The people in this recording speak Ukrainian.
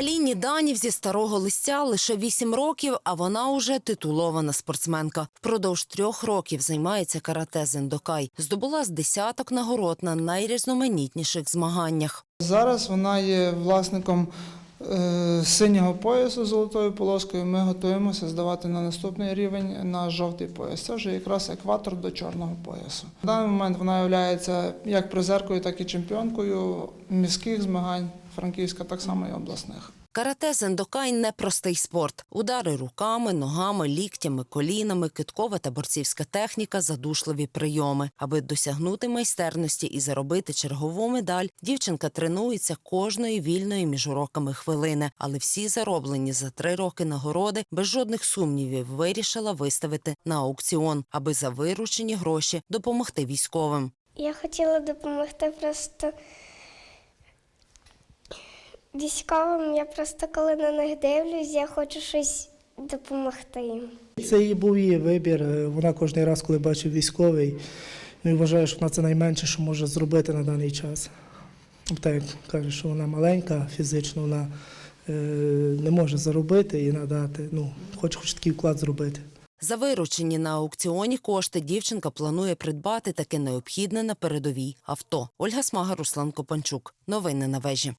Аліні Данів зі старого листя лише 8 років, а вона уже титулована спортсменка. Впродовж трьох років займається карате зендокай. Здобула з десяток нагород на найрізноманітніших змаганнях. Зараз вона є власником е, синього поясу золотою полоскою. Ми готуємося здавати на наступний рівень на жовтий пояс. Це вже якраз екватор до чорного поясу. На даний момент вона є як призеркою, так і чемпіонкою міських змагань, Франківська, так само і обласних. Карате зендокай непростий спорт. Удари руками, ногами, ліктями, колінами, киткова та борцівська техніка, задушливі прийоми. Аби досягнути майстерності і заробити чергову медаль, дівчинка тренується кожної вільної між уроками хвилини. Але всі зароблені за три роки нагороди без жодних сумнівів вирішила виставити на аукціон, аби за виручені гроші допомогти військовим. Я хотіла допомогти просто військовим. Я просто коли на них дивлюсь, я хочу щось допомогти їм. Це і був її вибір. Вона кожен раз, коли бачить військовий, він вважає, що вона це найменше, що може зробити на даний час. Так як каже, що вона маленька, фізично вона е, не може заробити і надати. Ну, хоче хоч такий вклад зробити. За виручені на аукціоні кошти дівчинка планує придбати таке необхідне на передовій авто. Ольга Смага, Руслан Копанчук. Новини на вежі.